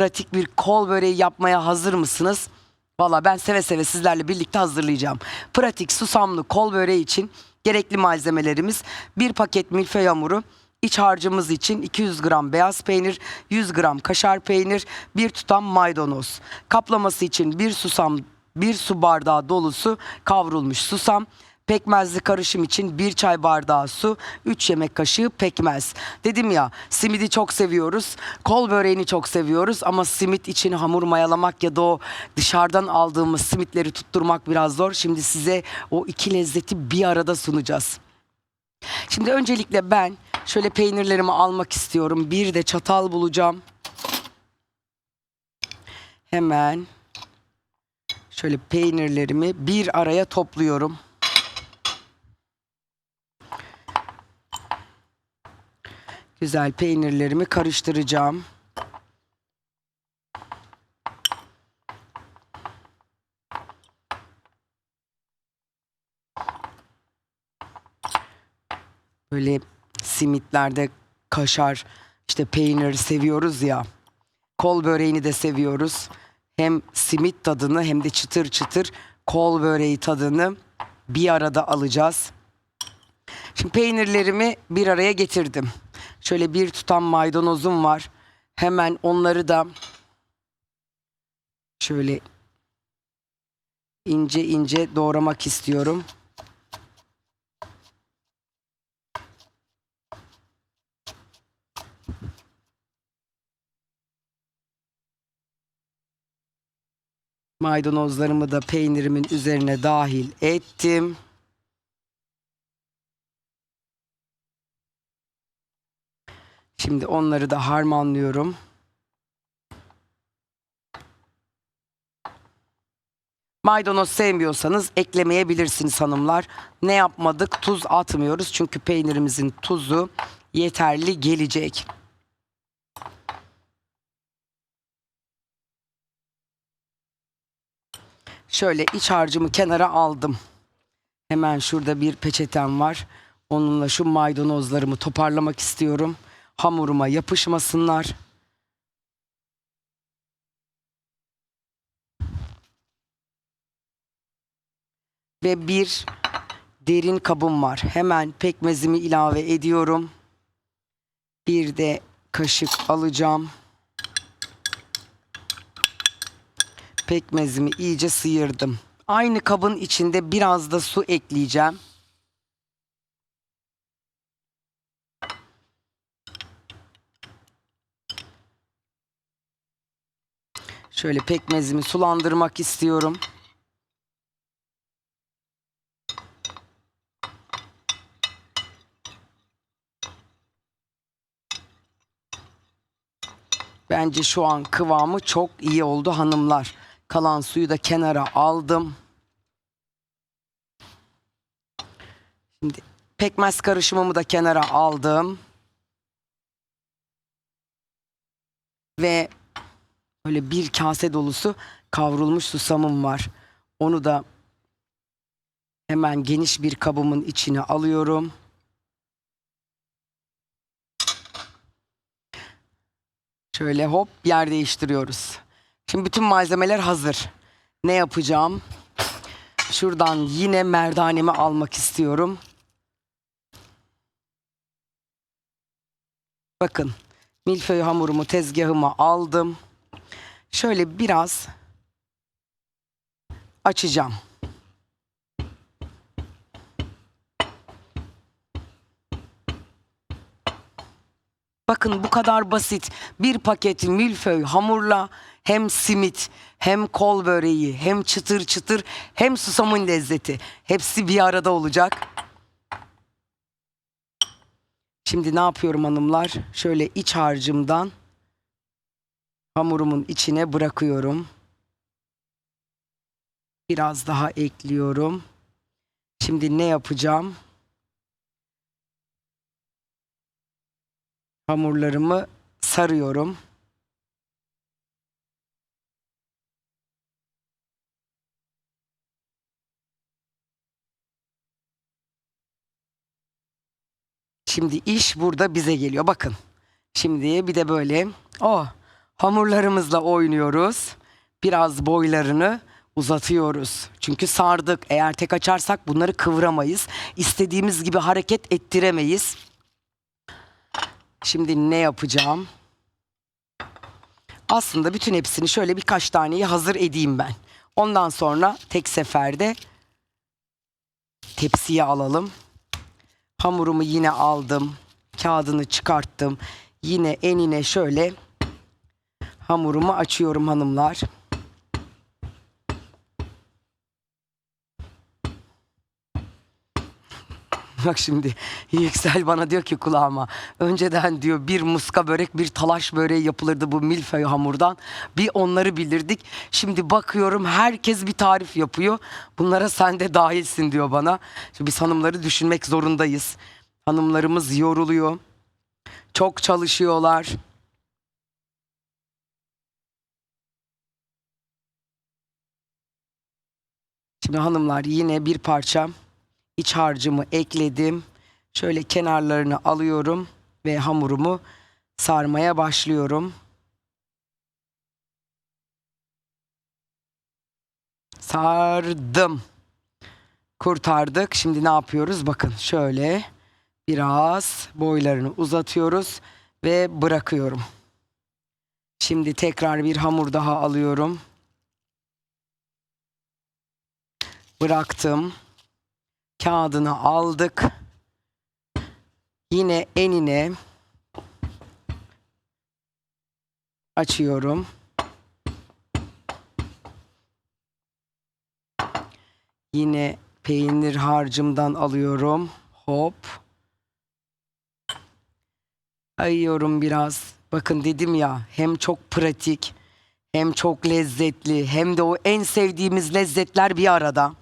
pratik bir kol böreği yapmaya hazır mısınız? Valla ben seve seve sizlerle birlikte hazırlayacağım. Pratik susamlı kol böreği için gerekli malzemelerimiz bir paket milföy hamuru, iç harcımız için 200 gram beyaz peynir, 100 gram kaşar peynir, bir tutam maydanoz. Kaplaması için bir susam, bir su bardağı dolusu kavrulmuş susam, Pekmezli karışım için bir çay bardağı su, 3 yemek kaşığı pekmez. Dedim ya simidi çok seviyoruz, kol böreğini çok seviyoruz ama simit için hamur mayalamak ya da o dışarıdan aldığımız simitleri tutturmak biraz zor. Şimdi size o iki lezzeti bir arada sunacağız. Şimdi öncelikle ben şöyle peynirlerimi almak istiyorum. Bir de çatal bulacağım. Hemen şöyle peynirlerimi bir araya topluyorum. Güzel peynirlerimi karıştıracağım. Böyle simitlerde kaşar, işte peynir seviyoruz ya. Kol böreğini de seviyoruz. Hem simit tadını hem de çıtır çıtır kol böreği tadını bir arada alacağız. Şimdi peynirlerimi bir araya getirdim. Şöyle bir tutam maydanozum var. Hemen onları da şöyle ince ince doğramak istiyorum. Maydanozlarımı da peynirimin üzerine dahil ettim. Şimdi onları da harmanlıyorum. Maydanoz sevmiyorsanız eklemeyebilirsiniz hanımlar. Ne yapmadık? Tuz atmıyoruz çünkü peynirimizin tuzu yeterli gelecek. Şöyle iç harcımı kenara aldım. Hemen şurada bir peçetem var. Onunla şu maydanozlarımı toparlamak istiyorum. Hamuruma yapışmasınlar. Ve bir derin kabım var. Hemen pekmezimi ilave ediyorum. Bir de kaşık alacağım. Pekmezimi iyice sıyırdım. Aynı kabın içinde biraz da su ekleyeceğim. Şöyle pekmezimi sulandırmak istiyorum. Bence şu an kıvamı çok iyi oldu hanımlar. Kalan suyu da kenara aldım. Şimdi pekmez karışımımı da kenara aldım. Ve böyle bir kase dolusu kavrulmuş susamım var. Onu da hemen geniş bir kabımın içine alıyorum. Şöyle hop yer değiştiriyoruz. Şimdi bütün malzemeler hazır. Ne yapacağım? Şuradan yine merdanemi almak istiyorum. Bakın milföy hamurumu tezgahıma aldım. Şöyle biraz açacağım. Bakın bu kadar basit. Bir paket milföy hamurla hem simit, hem kol böreği, hem çıtır çıtır, hem susamın lezzeti. Hepsi bir arada olacak. Şimdi ne yapıyorum hanımlar? Şöyle iç harcımdan hamurumun içine bırakıyorum. Biraz daha ekliyorum. Şimdi ne yapacağım? Hamurlarımı sarıyorum. Şimdi iş burada bize geliyor. Bakın. Şimdi bir de böyle oh Hamurlarımızla oynuyoruz. Biraz boylarını uzatıyoruz. Çünkü sardık. Eğer tek açarsak bunları kıvıramayız. İstediğimiz gibi hareket ettiremeyiz. Şimdi ne yapacağım? Aslında bütün hepsini şöyle birkaç taneyi hazır edeyim ben. Ondan sonra tek seferde tepsiye alalım. Hamurumu yine aldım. Kağıdını çıkarttım. Yine enine şöyle hamurumu açıyorum hanımlar. Bak şimdi Yüksel bana diyor ki kulağıma önceden diyor bir muska börek bir talaş böreği yapılırdı bu milföy hamurdan. Bir onları bilirdik. Şimdi bakıyorum herkes bir tarif yapıyor. Bunlara sen de dahilsin diyor bana. Şimdi biz hanımları düşünmek zorundayız. Hanımlarımız yoruluyor. Çok çalışıyorlar. Şimdi hanımlar yine bir parça iç harcımı ekledim. Şöyle kenarlarını alıyorum ve hamurumu sarmaya başlıyorum. Sardım. Kurtardık. Şimdi ne yapıyoruz? Bakın şöyle biraz boylarını uzatıyoruz ve bırakıyorum. Şimdi tekrar bir hamur daha alıyorum. Bıraktım kağıdını aldık. Yine enine açıyorum. Yine peynir harcımdan alıyorum. Hop. Ayıyorum biraz. Bakın dedim ya hem çok pratik hem çok lezzetli hem de o en sevdiğimiz lezzetler bir arada.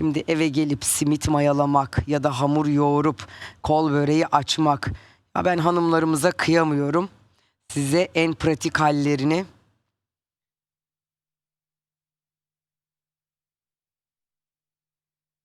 Şimdi eve gelip simit mayalamak ya da hamur yoğurup kol böreği açmak. Ya ben hanımlarımıza kıyamıyorum. Size en pratik hallerini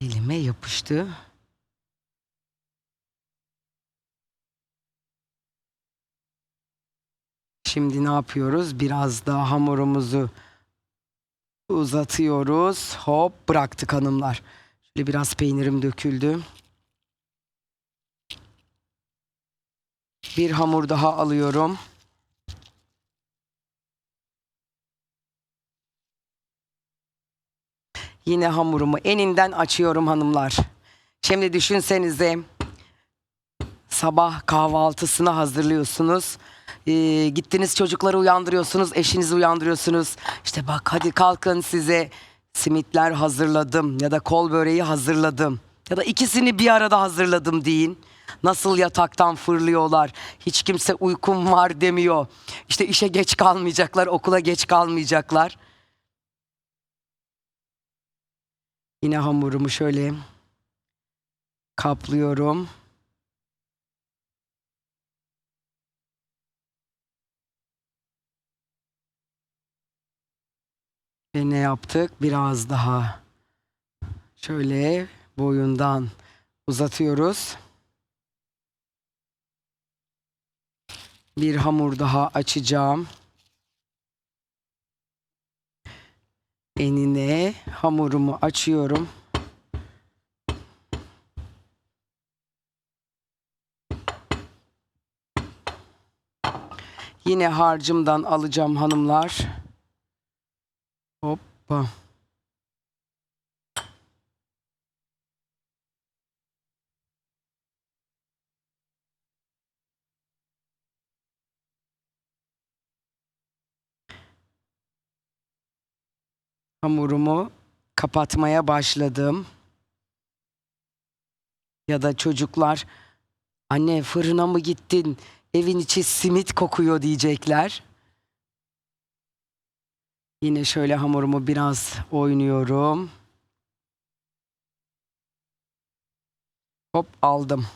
elime yapıştı. Şimdi ne yapıyoruz? Biraz daha hamurumuzu uzatıyoruz. Hop bıraktık hanımlar. Şöyle biraz peynirim döküldü. Bir hamur daha alıyorum. Yine hamurumu eninden açıyorum hanımlar. Şimdi düşünsenize sabah kahvaltısını hazırlıyorsunuz. Ee, gittiniz çocukları uyandırıyorsunuz, eşinizi uyandırıyorsunuz. İşte bak hadi kalkın size simitler hazırladım ya da kol böreği hazırladım. Ya da ikisini bir arada hazırladım deyin. Nasıl yataktan fırlıyorlar. Hiç kimse uykum var demiyor. İşte işe geç kalmayacaklar, okula geç kalmayacaklar. Yine hamurumu şöyle kaplıyorum. Ve ne yaptık? Biraz daha şöyle boyundan uzatıyoruz. Bir hamur daha açacağım. Enine hamurumu açıyorum. Yine harcımdan alacağım hanımlar. Hoppa. Hamurumu kapatmaya başladım. Ya da çocuklar anne fırına mı gittin? Evin içi simit kokuyor diyecekler. Yine şöyle hamurumu biraz oynuyorum. Hop aldım.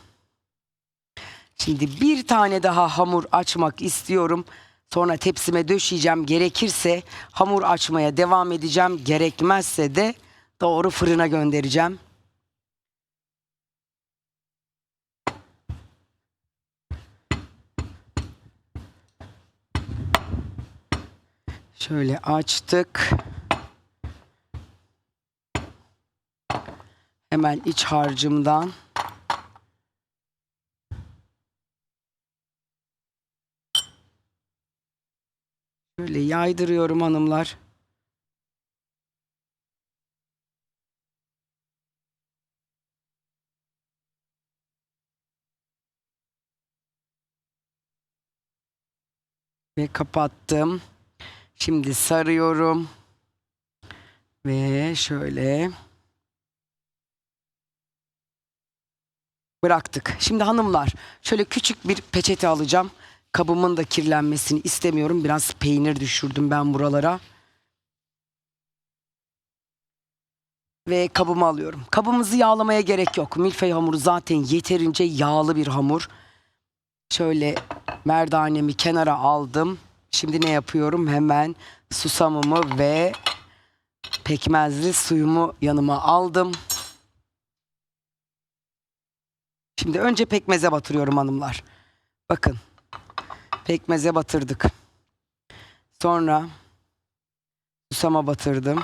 Şimdi bir tane daha hamur açmak istiyorum. Sonra tepsime döşeyeceğim. Gerekirse hamur açmaya devam edeceğim. Gerekmezse de doğru fırına göndereceğim. Şöyle açtık. Hemen iç harcımdan Şöyle yaydırıyorum hanımlar. Ve kapattım. Şimdi sarıyorum. Ve şöyle bıraktık. Şimdi hanımlar şöyle küçük bir peçete alacağım. Kabımın da kirlenmesini istemiyorum. Biraz peynir düşürdüm ben buralara. Ve kabımı alıyorum. Kabımızı yağlamaya gerek yok. Milföy hamuru zaten yeterince yağlı bir hamur. Şöyle merdanemi kenara aldım. Şimdi ne yapıyorum? Hemen susamımı ve pekmezli suyumu yanıma aldım. Şimdi önce pekmeze batırıyorum hanımlar. Bakın. Pekmeze batırdık. Sonra susama batırdım.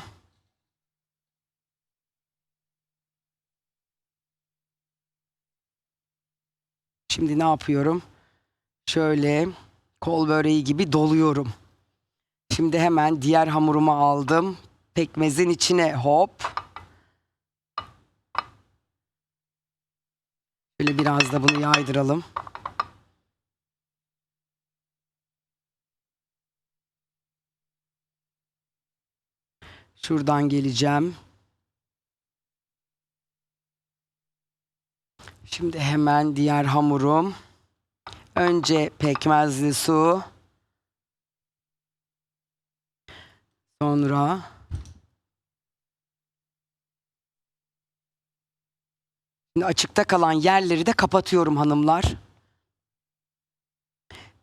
Şimdi ne yapıyorum? Şöyle kol böreği gibi doluyorum. Şimdi hemen diğer hamurumu aldım. Pekmezin içine hop. Şöyle biraz da bunu yaydıralım. Şuradan geleceğim. Şimdi hemen diğer hamurum. Önce pekmezli su. Sonra Şimdi açıkta kalan yerleri de kapatıyorum hanımlar.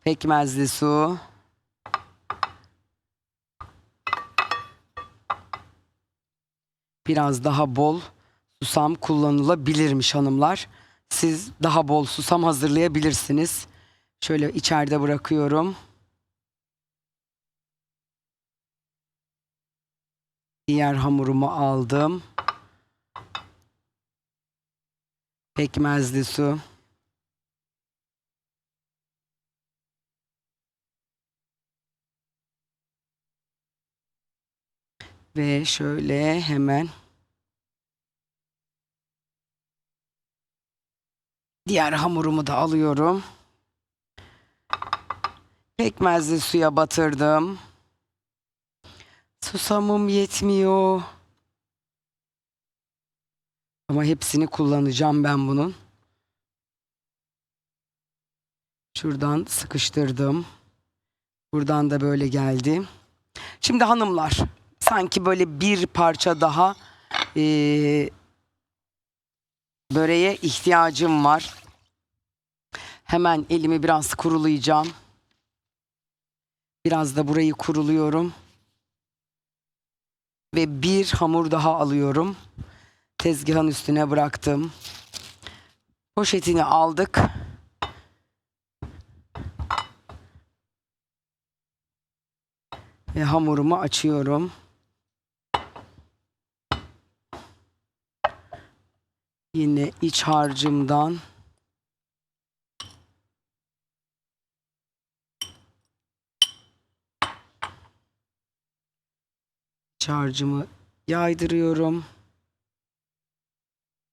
Pekmezli su. Biraz daha bol susam kullanılabilirmiş hanımlar. Siz daha bol susam hazırlayabilirsiniz. Şöyle içeride bırakıyorum. Diğer hamurumu aldım. Pekmezli su. Ve şöyle hemen diğer hamurumu da alıyorum. Pekmezli suya batırdım. Susamım yetmiyor. Ama hepsini kullanacağım ben bunun. Şuradan sıkıştırdım. Buradan da böyle geldi. Şimdi hanımlar sanki böyle bir parça daha eee böreğe ihtiyacım var. Hemen elimi biraz kurulayacağım. Biraz da burayı kuruluyorum. Ve bir hamur daha alıyorum. Tezgahın üstüne bıraktım. Poşetini aldık. Ve hamurumu açıyorum. Yine iç harcımdan iç harcımı yaydırıyorum.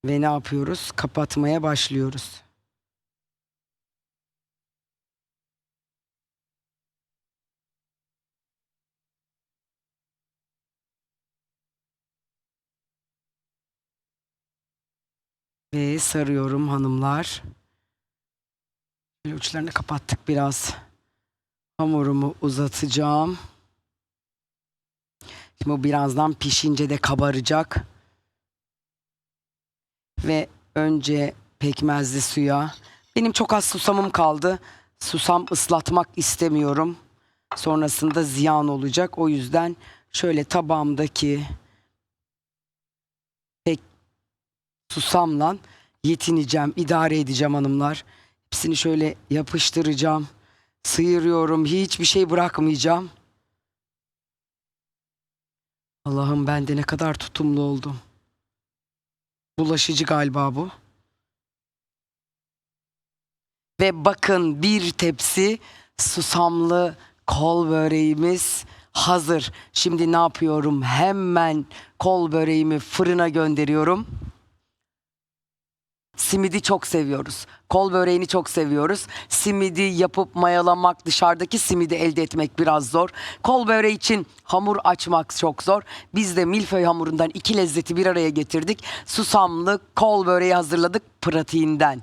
Ve ne yapıyoruz? Kapatmaya başlıyoruz. Ve sarıyorum hanımlar. Şöyle uçlarını kapattık biraz. Hamurumu uzatacağım. Bu birazdan pişince de kabaracak. Ve önce pekmezli suya. Benim çok az susamım kaldı. Susam ıslatmak istemiyorum. Sonrasında ziyan olacak. O yüzden şöyle tabağımdaki pek susamla yetineceğim, idare edeceğim hanımlar. Hepsini şöyle yapıştıracağım. Sıyırıyorum, hiçbir şey bırakmayacağım. Allah'ım ben de ne kadar tutumlu oldum. Bulaşıcı galiba bu. Ve bakın bir tepsi susamlı kol böreğimiz hazır. Şimdi ne yapıyorum? Hemen kol böreğimi fırına gönderiyorum. Simidi çok seviyoruz. Kol böreğini çok seviyoruz. Simidi yapıp mayalamak, dışarıdaki simidi elde etmek biraz zor. Kol böreği için hamur açmak çok zor. Biz de milföy hamurundan iki lezzeti bir araya getirdik. Susamlı kol böreği hazırladık pratiğinden.